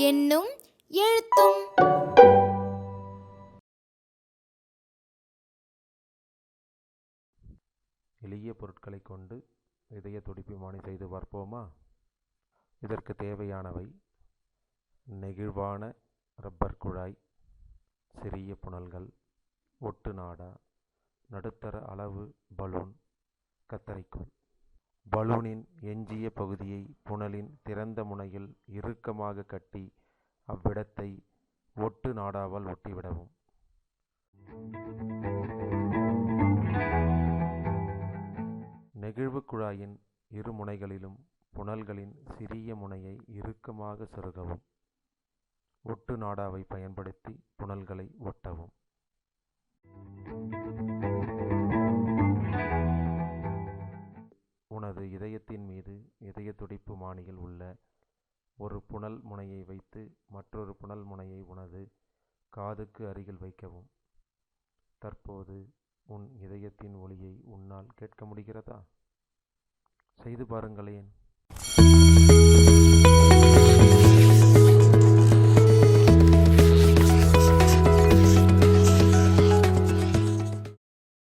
என்னும் எழுத்தும். எளிய பொருட்களை கொண்டு இதய துடிப்புமானி செய்து பார்ப்போமா? இதற்கு தேவையானவை நெகிழ்வான ரப்பர் குழாய் சிறிய புனல்கள் ஒட்டு நாடா நடுத்தர அளவு பலூன் கத்தரிக்கோல். பலூனின் எஞ்சிய பகுதியை புனலின் திறந்த முனையில் இறுக்கமாக கட்டி அவ்விடத்தை ஒட்டு நாடாவால் ஒட்டிவிடவும். நெகிழ்வு குழாயின் இரு முனைகளிலும் புனல்களின் சிறிய முனையை இறுக்கமாக செருகவும். ஒட்டு நாடாவை பயன்படுத்தி புனல்களை ஒட்டவும். உனது இதயத்தின் மீது இதய துடிப்பு மானியில் உள்ள ஒரு புனல் முனையை வைத்து மற்றொரு புனல் முனையை உனது காதுக்கு அருகில் வைக்கவும். தற்போது உன் இதயத்தின் ஒலியை உன்னால் கேட்க முடிகிறதா? செய்து பாருங்களேன்.